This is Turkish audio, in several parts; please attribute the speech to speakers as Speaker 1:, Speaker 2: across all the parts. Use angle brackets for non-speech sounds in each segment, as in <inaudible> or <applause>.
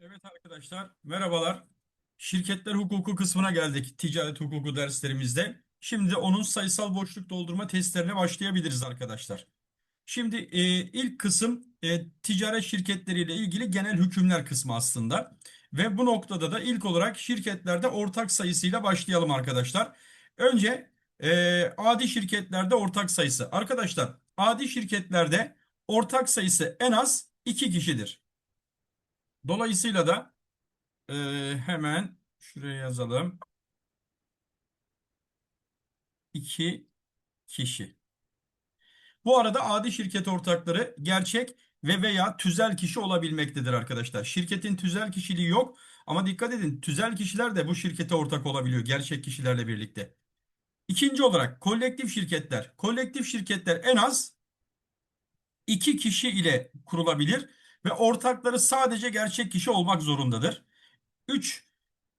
Speaker 1: Evet arkadaşlar, merhabalar. Şirketler hukuku kısmına geldik ticaret hukuku derslerimizde. Şimdi onun sayısal boşluk doldurma testlerine başlayabiliriz arkadaşlar. Şimdi e, ilk kısım e, ticaret şirketleriyle ilgili genel hükümler kısmı aslında. Ve bu noktada da ilk olarak şirketlerde ortak sayısıyla başlayalım arkadaşlar. Önce e, adi şirketlerde ortak sayısı. Arkadaşlar, adi şirketlerde ortak sayısı en az 2 kişidir. Dolayısıyla da e, hemen şuraya yazalım. 2 kişi. Bu arada adi şirket ortakları gerçek ve veya tüzel kişi olabilmektedir arkadaşlar. Şirketin tüzel kişiliği yok ama dikkat edin tüzel kişiler de bu şirkete ortak olabiliyor gerçek kişilerle birlikte. İkinci olarak kolektif şirketler. Kolektif şirketler en az iki kişi ile kurulabilir ve ortakları sadece gerçek kişi olmak zorundadır. 3.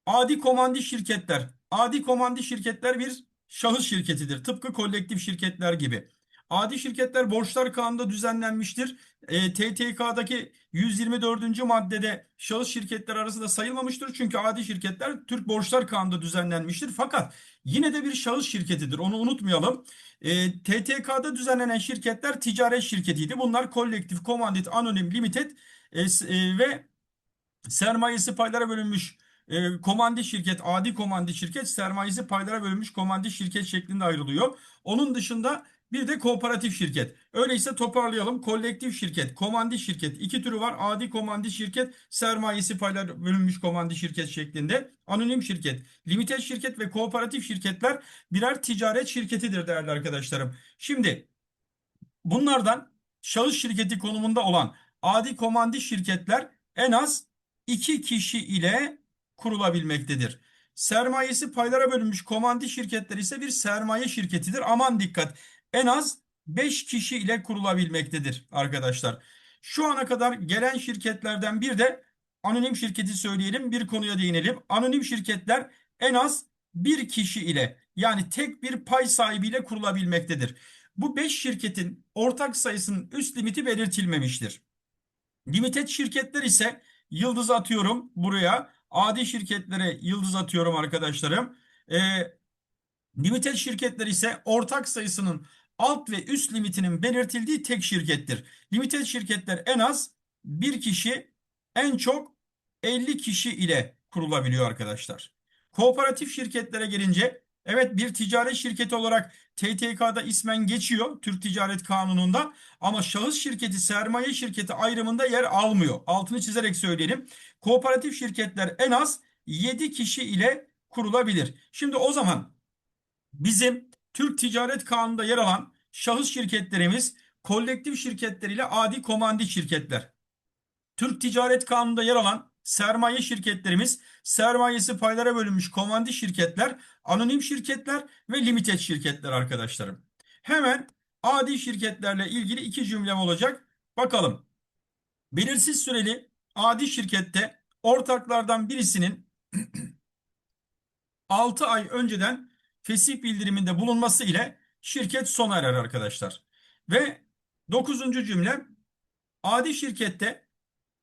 Speaker 1: Adi komandi şirketler. Adi komandi şirketler bir şahıs şirketidir. Tıpkı kolektif şirketler gibi. Adi şirketler borçlar kanunda düzenlenmiştir. E, TTK'daki 124. maddede şahıs şirketler arasında sayılmamıştır. Çünkü adi şirketler Türk Borçlar Kanunu'nda düzenlenmiştir. Fakat yine de bir şahıs şirketidir. Onu unutmayalım. E, TTK'da düzenlenen şirketler ticaret şirketiydi. Bunlar kolektif, komandit, anonim, limited e, e, ve sermayesi paylara bölünmüş e, komandi şirket, adi komandi şirket, sermayesi paylara bölünmüş komandi şirket şeklinde ayrılıyor. Onun dışında bir de kooperatif şirket. Öyleyse toparlayalım. Kolektif şirket, komandi şirket iki türü var. Adi komandi şirket, sermayesi paylara bölünmüş komandi şirket şeklinde. Anonim şirket, limited şirket ve kooperatif şirketler birer ticaret şirketidir değerli arkadaşlarım. Şimdi bunlardan şahıs şirketi konumunda olan adi komandi şirketler en az iki kişi ile kurulabilmektedir. Sermayesi paylara bölünmüş komandi şirketler ise bir sermaye şirketidir. Aman dikkat en az 5 kişi ile kurulabilmektedir arkadaşlar. Şu ana kadar gelen şirketlerden bir de anonim şirketi söyleyelim bir konuya değinelim. Anonim şirketler en az bir kişi ile yani tek bir pay sahibiyle kurulabilmektedir. Bu 5 şirketin ortak sayısının üst limiti belirtilmemiştir. Limited şirketler ise yıldız atıyorum buraya. Adi şirketlere yıldız atıyorum arkadaşlarım. E, limited şirketler ise ortak sayısının alt ve üst limitinin belirtildiği tek şirkettir. Limited şirketler en az bir kişi en çok 50 kişi ile kurulabiliyor arkadaşlar. Kooperatif şirketlere gelince evet bir ticaret şirketi olarak TTK'da ismen geçiyor Türk Ticaret Kanunu'nda ama şahıs şirketi sermaye şirketi ayrımında yer almıyor. Altını çizerek söyleyelim. Kooperatif şirketler en az 7 kişi ile kurulabilir. Şimdi o zaman bizim Türk Ticaret Kanunu'nda yer alan şahıs şirketlerimiz kolektif şirketler ile adi komandi şirketler. Türk Ticaret Kanunu'nda yer alan sermaye şirketlerimiz sermayesi paylara bölünmüş komandi şirketler, anonim şirketler ve limited şirketler arkadaşlarım. Hemen adi şirketlerle ilgili iki cümlem olacak. Bakalım. Belirsiz süreli adi şirkette ortaklardan birisinin <clears throat> 6 ay önceden fesih bildiriminde bulunması ile şirket sona erer arkadaşlar. Ve 9. cümle adi şirkette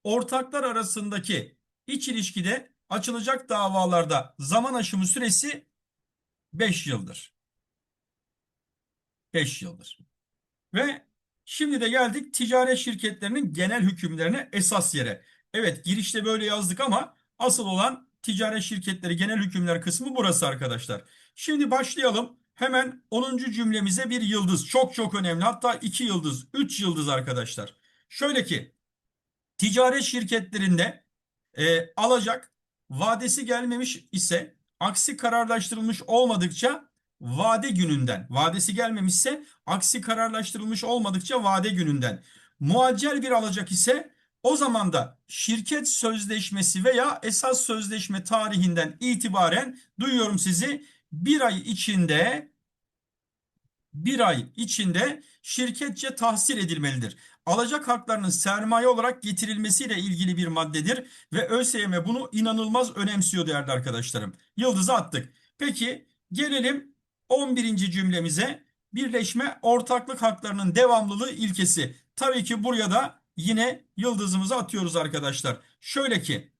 Speaker 1: ortaklar arasındaki iç ilişkide açılacak davalarda zaman aşımı süresi 5 yıldır. 5 yıldır. Ve şimdi de geldik ticaret şirketlerinin genel hükümlerine esas yere. Evet girişte böyle yazdık ama asıl olan ticaret şirketleri genel hükümler kısmı burası arkadaşlar. Şimdi başlayalım. Hemen 10. cümlemize bir yıldız. Çok çok önemli. Hatta 2 yıldız, 3 yıldız arkadaşlar. Şöyle ki ticaret şirketlerinde e, alacak vadesi gelmemiş ise aksi kararlaştırılmış olmadıkça vade gününden vadesi gelmemişse aksi kararlaştırılmış olmadıkça vade gününden muaccel bir alacak ise o zaman da şirket sözleşmesi veya esas sözleşme tarihinden itibaren duyuyorum sizi bir ay içinde bir ay içinde şirketçe tahsil edilmelidir. Alacak haklarının sermaye olarak getirilmesiyle ilgili bir maddedir ve ÖSYM bunu inanılmaz önemsiyor değerli arkadaşlarım. Yıldızı attık. Peki gelelim 11. cümlemize. Birleşme ortaklık haklarının devamlılığı ilkesi. Tabii ki buraya da yine yıldızımızı atıyoruz arkadaşlar. Şöyle ki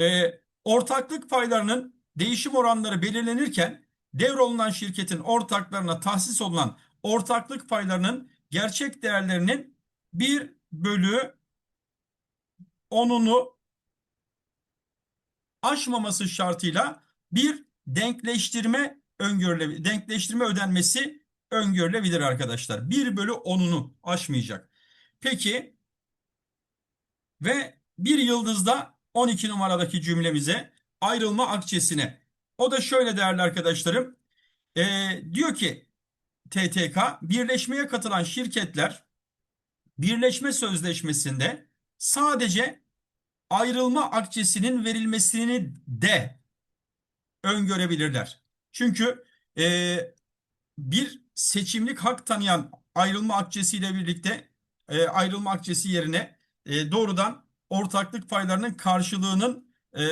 Speaker 1: E, ortaklık paylarının değişim oranları belirlenirken devrolunan şirketin ortaklarına tahsis olunan ortaklık paylarının gerçek değerlerinin 1 bölü 10'unu aşmaması şartıyla bir denkleştirme öngörülebilir. Denkleştirme ödenmesi öngörülebilir arkadaşlar. 1 bölü 10'unu aşmayacak. Peki ve bir yıldızda 12 numaradaki cümlemize ayrılma akçesine. O da şöyle değerli arkadaşlarım. Ee, diyor ki TTK birleşmeye katılan şirketler birleşme sözleşmesinde sadece ayrılma akçesinin verilmesini de öngörebilirler. Çünkü e, bir seçimlik hak tanıyan ayrılma akçesiyle birlikte e, ayrılma akçesi yerine e, doğrudan ortaklık paylarının karşılığının e,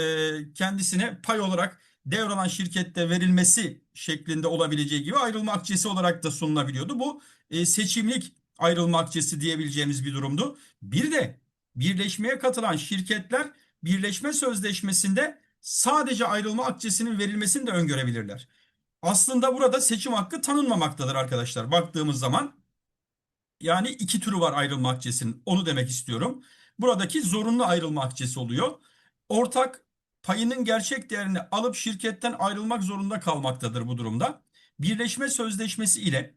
Speaker 1: kendisine pay olarak devralan şirkette verilmesi şeklinde olabileceği gibi ayrılma akçesi olarak da sunulabiliyordu. Bu e, seçimlik ayrılma akçesi diyebileceğimiz bir durumdu. Bir de birleşmeye katılan şirketler birleşme sözleşmesinde sadece ayrılma akçesinin verilmesini de öngörebilirler. Aslında burada seçim hakkı tanınmamaktadır arkadaşlar. Baktığımız zaman yani iki türü var ayrılma akçesinin. Onu demek istiyorum. Buradaki zorunlu ayrılma akçesi oluyor. Ortak payının gerçek değerini alıp şirketten ayrılmak zorunda kalmaktadır bu durumda. Birleşme sözleşmesi ile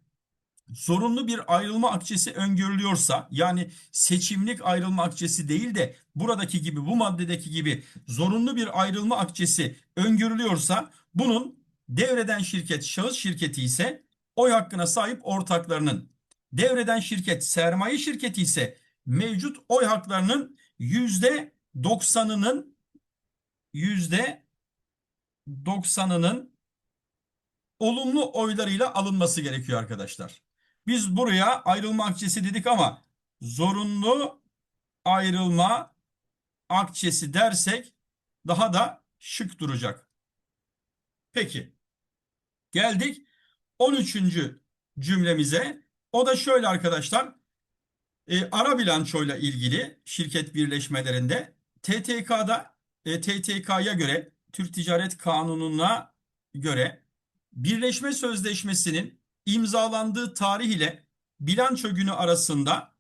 Speaker 1: zorunlu bir ayrılma akçesi öngörülüyorsa yani seçimlik ayrılma akçesi değil de buradaki gibi bu maddedeki gibi zorunlu bir ayrılma akçesi öngörülüyorsa bunun devreden şirket şahıs şirketi ise oy hakkına sahip ortaklarının devreden şirket sermaye şirketi ise mevcut oy haklarının yüzde doksanının yüzde doksanının olumlu oylarıyla alınması gerekiyor arkadaşlar. Biz buraya ayrılma akçesi dedik ama zorunlu ayrılma akçesi dersek daha da şık duracak. Peki. Geldik 13. cümlemize. O da şöyle arkadaşlar. E, ara bilançoyla ilgili şirket birleşmelerinde TTK'da e, TTK'ya göre Türk Ticaret Kanunu'na göre birleşme sözleşmesinin imzalandığı tarih ile bilanço günü arasında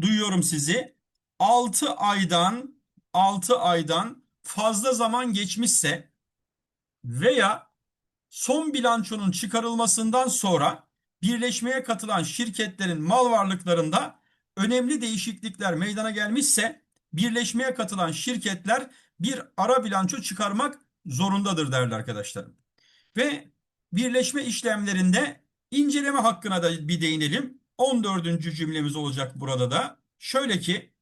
Speaker 1: duyuyorum sizi 6 aydan 6 aydan fazla zaman geçmişse veya son bilançonun çıkarılmasından sonra birleşmeye katılan şirketlerin mal varlıklarında önemli değişiklikler meydana gelmişse birleşmeye katılan şirketler bir ara bilanço çıkarmak zorundadır değerli arkadaşlarım. Ve birleşme işlemlerinde inceleme hakkına da bir değinelim. 14. cümlemiz olacak burada da. Şöyle ki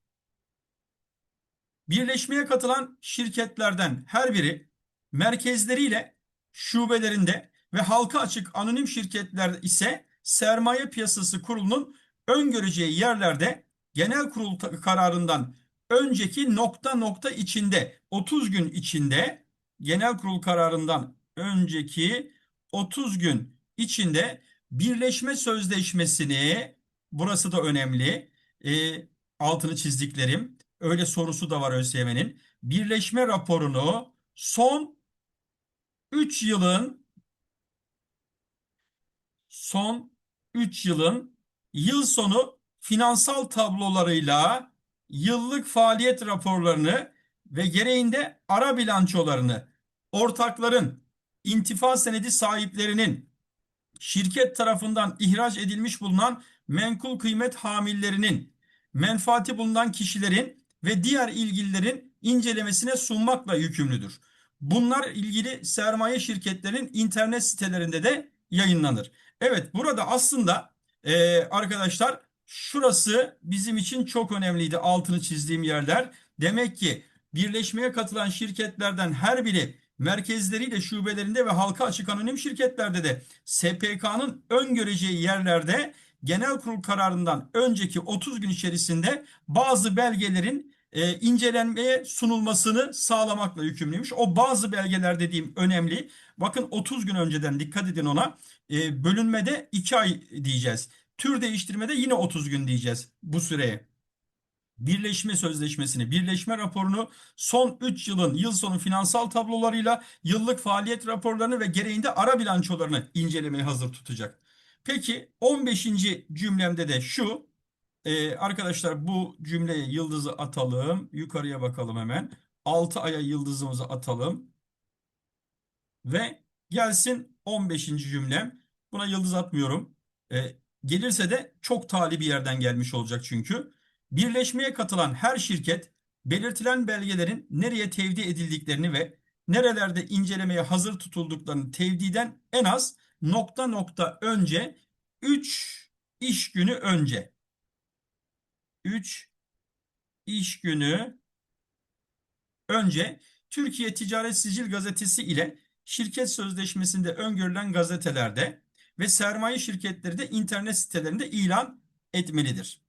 Speaker 1: birleşmeye katılan şirketlerden her biri merkezleriyle şubelerinde ve halka açık anonim şirketler ise sermaye piyasası kurulunun öngöreceği yerlerde genel kurul kararından önceki nokta nokta içinde 30 gün içinde genel kurul kararından önceki 30 gün içinde birleşme sözleşmesini burası da önemli e, altını çizdiklerim öyle sorusu da var ÖSYM'nin birleşme raporunu son 3 yılın son 3 yılın yıl sonu finansal tablolarıyla yıllık faaliyet raporlarını ve gereğinde ara bilançolarını ortakların intifa senedi sahiplerinin şirket tarafından ihraç edilmiş bulunan menkul kıymet hamillerinin menfaati bulunan kişilerin ve diğer ilgililerin incelemesine sunmakla yükümlüdür. Bunlar ilgili sermaye şirketlerinin internet sitelerinde de yayınlanır. Evet burada aslında e, arkadaşlar şurası bizim için çok önemliydi altını çizdiğim yerler. Demek ki birleşmeye katılan şirketlerden her biri merkezleriyle şubelerinde ve halka açık anonim şirketlerde de SPK'nın öngöreceği yerlerde genel kurul kararından önceki 30 gün içerisinde bazı belgelerin e, incelenmeye sunulmasını sağlamakla yükümlüymüş. O bazı belgeler dediğim önemli. Bakın 30 gün önceden dikkat edin ona. E, bölünmede 2 ay diyeceğiz. Tür değiştirmede yine 30 gün diyeceğiz bu süreye. birleşme sözleşmesini, birleşme raporunu son 3 yılın yıl sonu finansal tablolarıyla yıllık faaliyet raporlarını ve gereğinde ara bilançolarını incelemeye hazır tutacak. Peki 15. cümlemde de şu Ee, arkadaşlar bu cümleye yıldızı atalım. Yukarıya bakalım hemen. 6 aya yıldızımızı atalım. Ve gelsin 15. cümlem. Buna yıldız atmıyorum. Ee, gelirse de çok tali bir yerden gelmiş olacak çünkü. Birleşmeye katılan her şirket belirtilen belgelerin nereye tevdi edildiklerini ve nerelerde incelemeye hazır tutulduklarını tevdiden en az nokta nokta önce 3 iş günü önce 3 iş günü önce Türkiye Ticaret Sicil Gazetesi ile şirket sözleşmesinde öngörülen gazetelerde ve sermaye şirketleri de internet sitelerinde ilan etmelidir.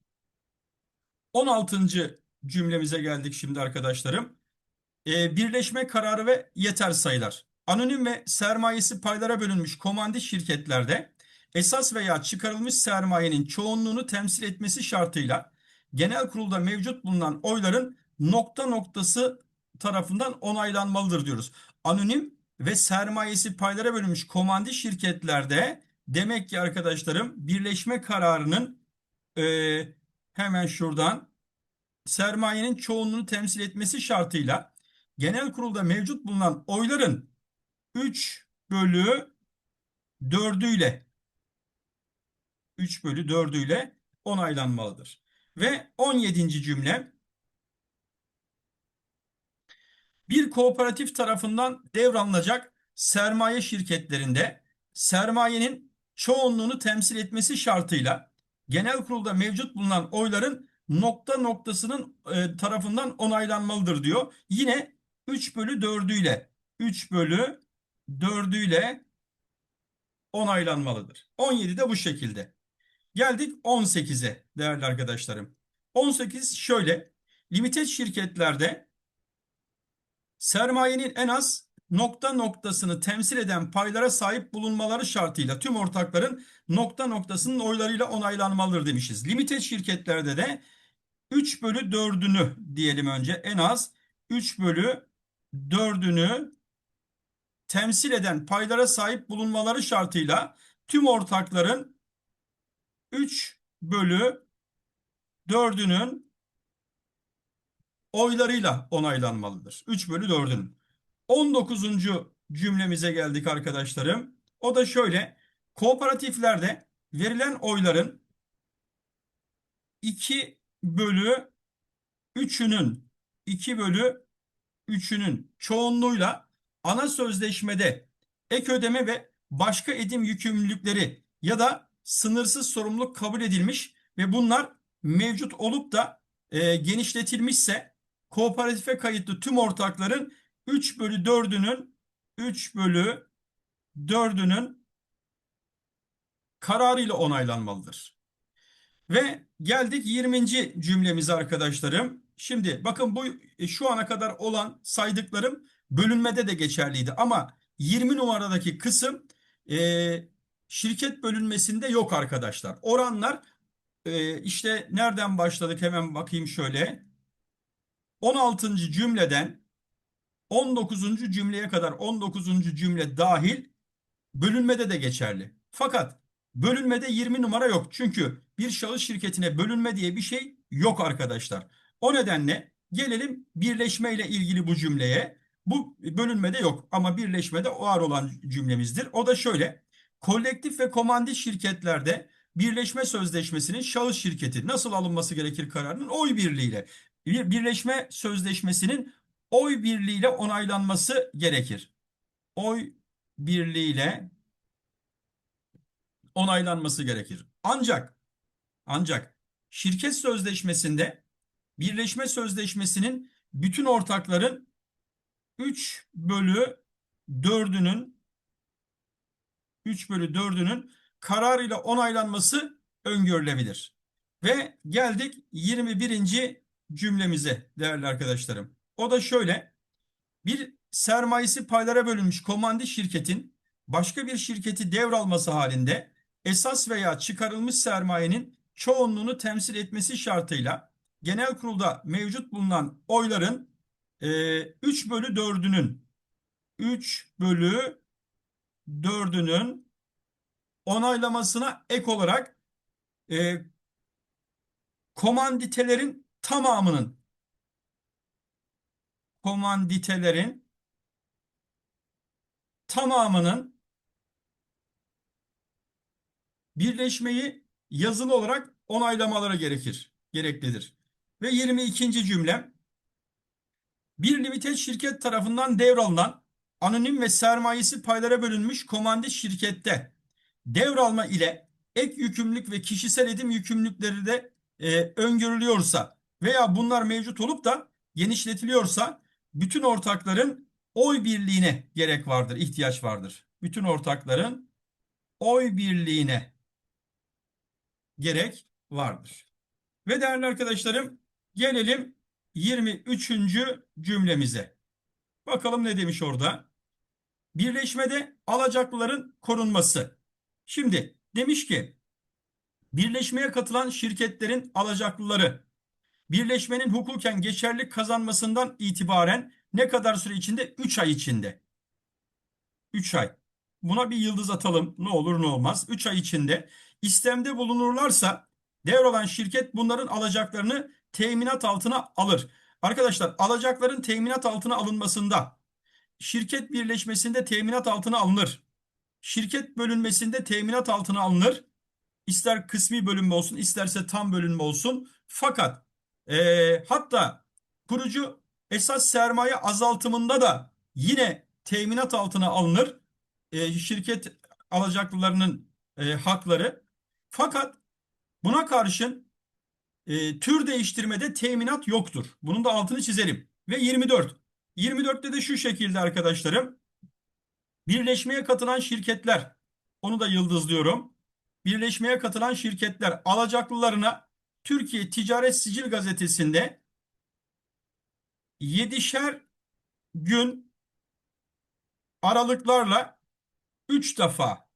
Speaker 1: 16. cümlemize geldik şimdi arkadaşlarım. Ee, birleşme kararı ve yeter sayılar. Anonim ve sermayesi paylara bölünmüş komandi şirketlerde esas veya çıkarılmış sermayenin çoğunluğunu temsil etmesi şartıyla genel kurulda mevcut bulunan oyların nokta noktası tarafından onaylanmalıdır diyoruz. Anonim ve sermayesi paylara bölünmüş komandi şirketlerde demek ki arkadaşlarım birleşme kararının e, hemen şuradan sermayenin çoğunluğunu temsil etmesi şartıyla genel kurulda mevcut bulunan oyların 3 bölü 4'üyle 3 bölü 4'üyle onaylanmalıdır. Ve 17. cümle bir kooperatif tarafından devralınacak sermaye şirketlerinde sermayenin çoğunluğunu temsil etmesi şartıyla genel kurulda mevcut bulunan oyların nokta noktasının e, tarafından onaylanmalıdır diyor. Yine 3 bölü 4'üyle 3 bölü 4'üyle onaylanmalıdır. 17 de bu şekilde. Geldik 18'e değerli arkadaşlarım. 18 şöyle. Limited şirketlerde sermayenin en az nokta noktasını temsil eden paylara sahip bulunmaları şartıyla tüm ortakların nokta noktasının oylarıyla onaylanmalıdır demişiz. Limited şirketlerde de 3 bölü 4'ünü diyelim önce en az 3 bölü 4'ünü temsil eden paylara sahip bulunmaları şartıyla tüm ortakların 3 bölü 4'ünün oylarıyla onaylanmalıdır. 3 bölü 4'ünün. 19. cümlemize geldik arkadaşlarım. O da şöyle. Kooperatiflerde verilen oyların 2 bölü 3'ünün 2 bölü 3'ünün çoğunluğuyla ana sözleşmede ek ödeme ve başka edim yükümlülükleri ya da sınırsız sorumluluk kabul edilmiş ve bunlar mevcut olup da e, genişletilmişse kooperatife kayıtlı tüm ortakların 3 bölü 4'ünün 3 bölü 4'ünün kararıyla onaylanmalıdır. Ve geldik 20. cümlemize arkadaşlarım. Şimdi bakın bu e, şu ana kadar olan saydıklarım bölünmede de geçerliydi ama 20 numaradaki kısım e, şirket bölünmesinde yok arkadaşlar. Oranlar e, işte nereden başladık hemen bakayım şöyle. 16. cümleden 19. cümleye kadar 19. cümle dahil bölünmede de geçerli. Fakat bölünmede 20 numara yok. Çünkü bir şahıs şirketine bölünme diye bir şey yok arkadaşlar. O nedenle gelelim birleşme ile ilgili bu cümleye. Bu bölünmede yok ama birleşmede var olan cümlemizdir. O da şöyle. Kolektif ve komandit şirketlerde birleşme sözleşmesinin şahıs şirketi nasıl alınması gerekir kararının oy birliğiyle. Bir birleşme sözleşmesinin oy birliğiyle onaylanması gerekir. Oy birliğiyle onaylanması gerekir. Ancak ancak şirket sözleşmesinde birleşme sözleşmesinin bütün ortakların 3 bölü 4'ünün 3 bölü 4'ünün kararıyla onaylanması öngörülebilir. Ve geldik 21. cümlemize değerli arkadaşlarım. O da şöyle. Bir sermayesi paylara bölünmüş komandi şirketin başka bir şirketi devralması halinde esas veya çıkarılmış sermayenin çoğunluğunu temsil etmesi şartıyla genel kurulda mevcut bulunan oyların e, 3 bölü 4'ünün 3 bölü 4'ünün onaylamasına ek olarak e, komanditelerin tamamının komanditelerin tamamının birleşmeyi yazılı olarak onaylamaları gerekir, gereklidir. Ve 22. cümlem bir limited şirket tarafından devralınan anonim ve sermayesi paylara bölünmüş komandit şirkette devralma ile ek yükümlülük ve kişisel edim yükümlülükleri de e, öngörülüyorsa veya bunlar mevcut olup da genişletiliyorsa bütün ortakların oy birliğine gerek vardır, ihtiyaç vardır. Bütün ortakların oy birliğine gerek vardır. Ve değerli arkadaşlarım gelelim 23. cümlemize. Bakalım ne demiş orada? Birleşmede alacaklıların korunması. Şimdi demiş ki birleşmeye katılan şirketlerin alacaklıları birleşmenin hukuken geçerli kazanmasından itibaren ne kadar süre içinde? 3 ay içinde. 3 ay. Buna bir yıldız atalım. Ne olur ne olmaz. 3 ay içinde istemde bulunurlarsa devralan şirket bunların alacaklarını teminat altına alır. Arkadaşlar alacakların teminat altına alınmasında şirket birleşmesinde teminat altına alınır. Şirket bölünmesinde teminat altına alınır. İster kısmi bölünme olsun isterse tam bölünme olsun. Fakat e, hatta kurucu esas sermaye azaltımında da yine teminat altına alınır. E, şirket alacaklılarının e, hakları. Fakat buna karşın e, tür değiştirmede teminat yoktur. Bunun da altını çizelim. Ve 24. 24'te de şu şekilde arkadaşlarım. Birleşmeye katılan şirketler. Onu da yıldızlıyorum. Birleşmeye katılan şirketler alacaklılarına Türkiye Ticaret Sicil Gazetesi'nde 7'şer gün aralıklarla 3 defa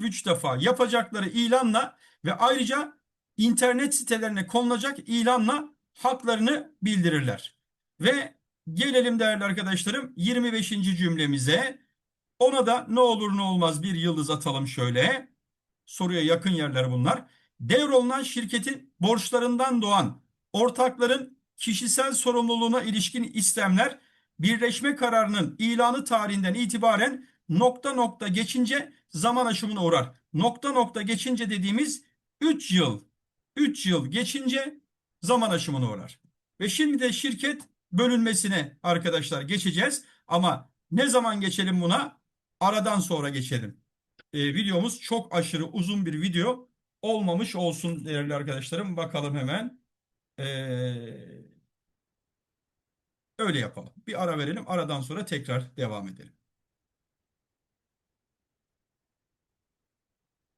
Speaker 1: 3 defa yapacakları ilanla ve ayrıca internet sitelerine konulacak ilanla haklarını bildirirler. Ve gelelim değerli arkadaşlarım 25. cümlemize. Ona da ne olur ne olmaz bir yıldız atalım şöyle. Soruya yakın yerler bunlar. Devrolunan şirketin borçlarından doğan ortakların kişisel sorumluluğuna ilişkin istemler birleşme kararının ilanı tarihinden itibaren nokta nokta geçince zaman aşımına uğrar. Nokta nokta geçince dediğimiz 3 yıl 3 yıl geçince zaman aşımına uğrar. Ve şimdi de şirket bölünmesine arkadaşlar geçeceğiz. Ama ne zaman geçelim buna? Aradan sonra geçelim. Ee, videomuz çok aşırı uzun bir video olmamış olsun değerli arkadaşlarım. Bakalım hemen. Ee, öyle yapalım. Bir ara verelim. Aradan sonra tekrar devam edelim.